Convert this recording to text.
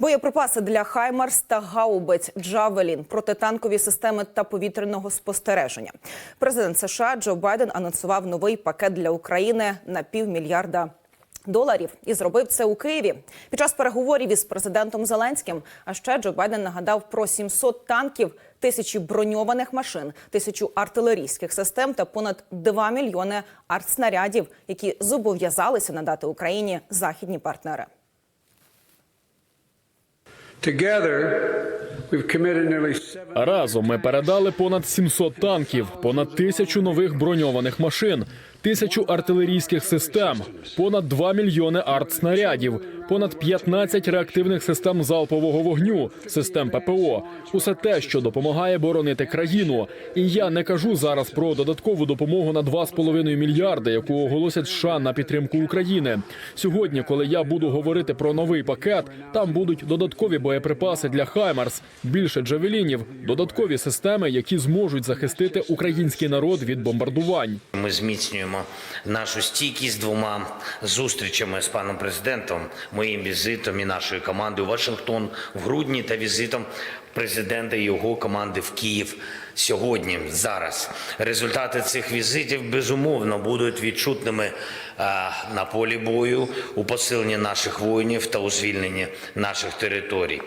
Боєприпаси для Хаймарс та гаубиць Джавелін, протитанкові системи та повітряного спостереження. Президент США Джо Байден анонсував новий пакет для України на півмільярда доларів і зробив це у Києві під час переговорів із президентом Зеленським. А ще Джо Байден нагадав про 700 танків, тисячі броньованих машин, тисячу артилерійських систем та понад 2 мільйони артснарядів, які зобов'язалися надати Україні західні партнери. Разом ми передали понад 700 танків, понад тисячу нових броньованих машин, тисячу артилерійських систем, понад 2 мільйони артснарядів, понад 15 реактивних систем залпового вогню, систем ППО. Усе те, що допомагає боронити країну. І я не кажу зараз про додаткову допомогу на 2,5 мільярди, яку оголосять США на підтримку України. Сьогодні, коли я буду говорити про новий пакет, там будуть додаткові боєприпаси для Хаймарс, більше джавелінів, додаткові системи, які зможуть захистити український народ від бомбардувань. Ми зміцнюємо нашу стійкість двома зустрічами з паном президентом, моїм візитом і нашою командою у Вашингтон в грудні та візитом президента і його команди в Київ сьогодні. Зараз результати цих візитів безумовно будуть відчутними е, на полі бою у посиленні наших воїнів та у звільненні наших територій.